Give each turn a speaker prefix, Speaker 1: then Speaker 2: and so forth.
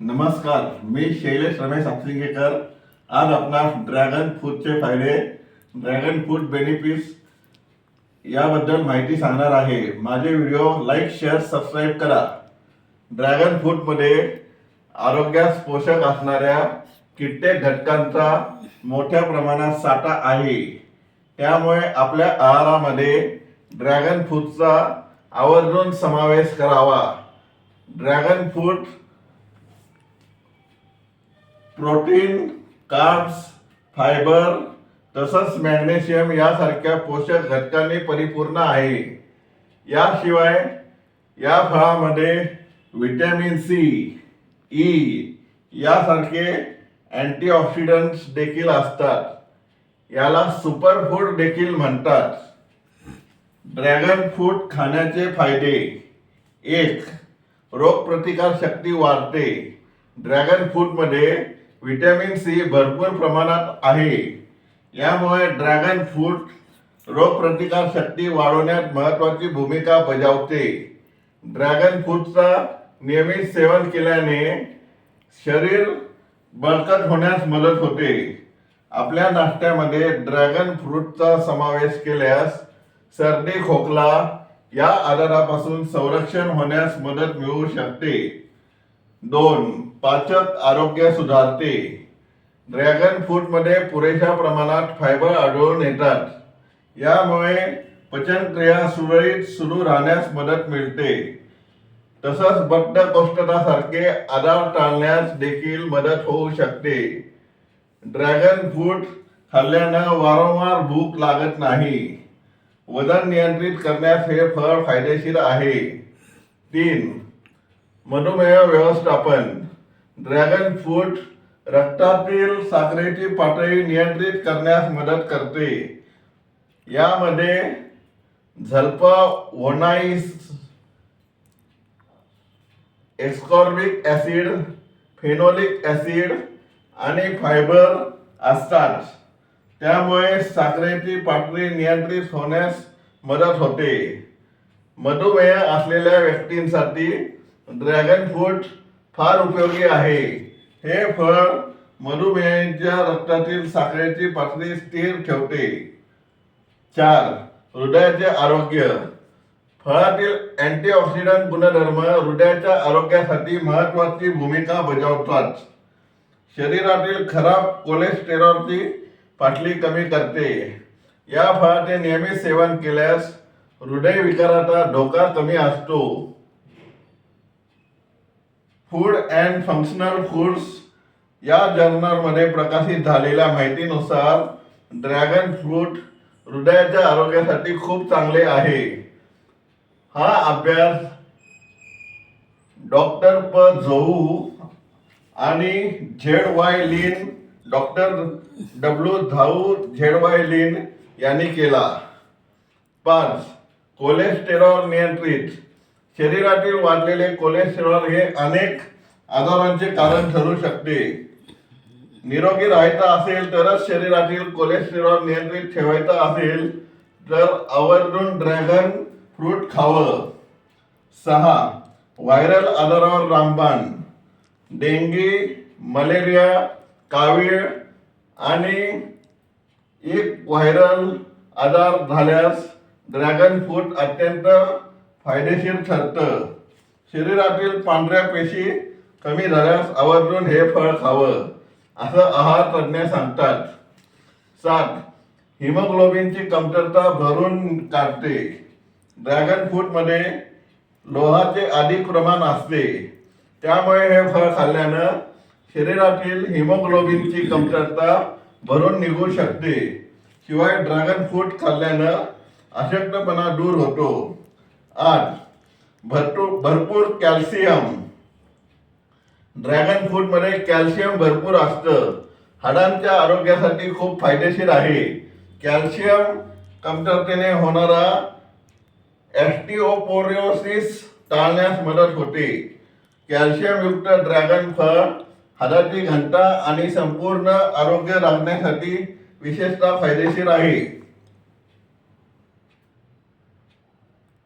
Speaker 1: नमस्कार मी शैलेश रमेश आपसिंगेकर. आज आपणास ड्रॅगन फ्रूटचे फायदे. ड्रॅगन फ्रूट बेनिफिट्स याबद्दल माहिती सांगणार आहे. माझे व्हिडिओ लाईक शेअर सबस्क्राईब करा. ड्रॅगन फ्रूटमध्ये आरोग्यास पोषक असणाऱ्या कित्येक घटकांचा मोठ्या प्रमाणात साठा आहे. त्यामुळे आपल्या आहारामध्ये ड्रॅगन फ्रूटचा आवर्जून समावेश करावा. Dragon fruit protein carbs fibre तसंच मॅग्नेशियम यासारख्या पोषक घटकांनी परिपूर्ण आहे. याशिवाय या फळामध्ये व्हिटॅमिन सी ई यासारखे अँटीऑक्सिडंट्स देखील असतात. याला सुपरफूड देखील म्हणतात. ड्रॅगन फ्रूट खाण्याचे फायदे. एक रोगप्रतिकार शक्ती वाढते. ड्रॅगन फ्रूटमध्ये व्हिटॅमिन सी भरपूर प्रमाणात आहे. यामुळे ड्रॅगन फ्रूट रोगप्रतिकार शक्ती वाढवण्यात महत्त्वाची भूमिका बजावते. ड्रॅगन फ्रूटचा नियमित सेवन केल्याने शरीर बळकट होण्यास मदत होते. आपल्या नाश्त्यामध्ये ड्रॅगन फ्रूटचा समावेश केल्यास सर्दी खोकला या आजारापासून संरक्षण होण्यास मदत मिळू शकते. दोन पाचक आरोग्य सुधारते. ड्रॅगन फ्रूटमध्ये पुरेशा प्रमाणात फायबर आढळून येतात. यामुळे पचनक्रिया सुरळीत सुरू राहण्यास मदत मिळते. तसंच बद्धकोष्ठतासारखे आजार टाळण्यास देखील मदत होऊ शकते. ड्रॅगन फ्रूट खाल्ल्यानं वारंवार भूक लागत नाही. वजन नियंत्रित करण्यास हे फळ फायदेशीर आहे. तीन मधुमेह व्यवस्थापन ड्रॅगन फ्रूट रक्तातील साखरेची पातळी नियंत्रित करण्यास मदत करते. यामध्ये झल्पा वोनाईस एस्कॉर्बिक ॲसिड फेनोलिक ॲसिड आणि फायबर असतात. त्यामुळे साखरेची पातळी नियंत्रित होण्यास मदत होते. मधुमेह असलेल्या व्यक्तींसाठी ड्रॅगन फ्रूट फार उपयोगी आहे. हे फळ मधुमेहींच्या रक्तातील साखरेची पातळी स्थिर ठेवते. चार हृदयाचे आरोग्य. फळातील अँटीऑक्सिडंट गुणधर्म हृदयाच्या आरोग्यासाठी महत्वाची भूमिका बजावतात. शरीरातील खराब कोलेस्टेरॉलची पाटली कमी करते. या फळाचे नियमित सेवन केल्यास हृदयविकाराचा धोका कमी असतो. फूड अँड फंक्शनल फूड्स या जर्नलमध्ये प्रकाशित झालेल्या माहितीनुसार ड्रॅगन फ्रूट हृदयाच्या आरोग्यासाठी खूप चांगले आहे. हा अभ्यास डॉक्टर प. झोऊ आणि Z Y. Lin doctor W. धाऊ Z Y. Lin यांनी केला. पाच कोलेस्टेरॉल नियंत्रित. शरीरातील वाढलेले कोलेस्टेरॉल हे अनेक आजारांचे कारण ठरू शकते. निरोगी राहायचं असेल तरच शरीरातील कोलेस्ट्रॉल नियंत्रित ठेवायचं असेल तर आवर्जून ड्रॅगन फ्रूट खावं. सहा व्हायरल आजारावर रामबाण. डेंगी मलेरिया कावीळ आणि एक व्हायरल आजार झाल्यास ड्रॅगन फ्रूट अत्यंत फायदेशीर ठरतं. शरीरातील पांढऱ्या पेशी कमी झाल्यास आवर्जून हे फळ खावं असं आहार तज्ज्ञ सांगतात. सात हिमोग्लोबिनची कमतरता भरून काढते. ड्रॅगन फ्रूटमध्ये लोहाचे अधिक प्रमाण असते. त्यामुळे हे फळ खाल्ल्यानं शरीरातील हिमोग्लोबिनची कमतरता भरून निघू शकते. शिवाय ड्रॅगन फ्रूट खाल्ल्यानं अशक्तपणा दूर होतो. आठ भरपूर भरपूर कॅल्शियम ड्रॅगन फ्रूटमध्ये कॅल्शियम भरपूर असतं. हाडांच्या आरोग्यासाठी खूप फायदेशीर आहे. कॅल्शियम कमतरतेने होणारा ॲस्टिओपोरिओसिस टाळण्यास मदत होते. कॅल्शियमयुक्त ड्रॅगन फळ हाडाची घनता आणि संपूर्ण आरोग्य राखण्यासाठी विशेषतः फायदेशीर आहे.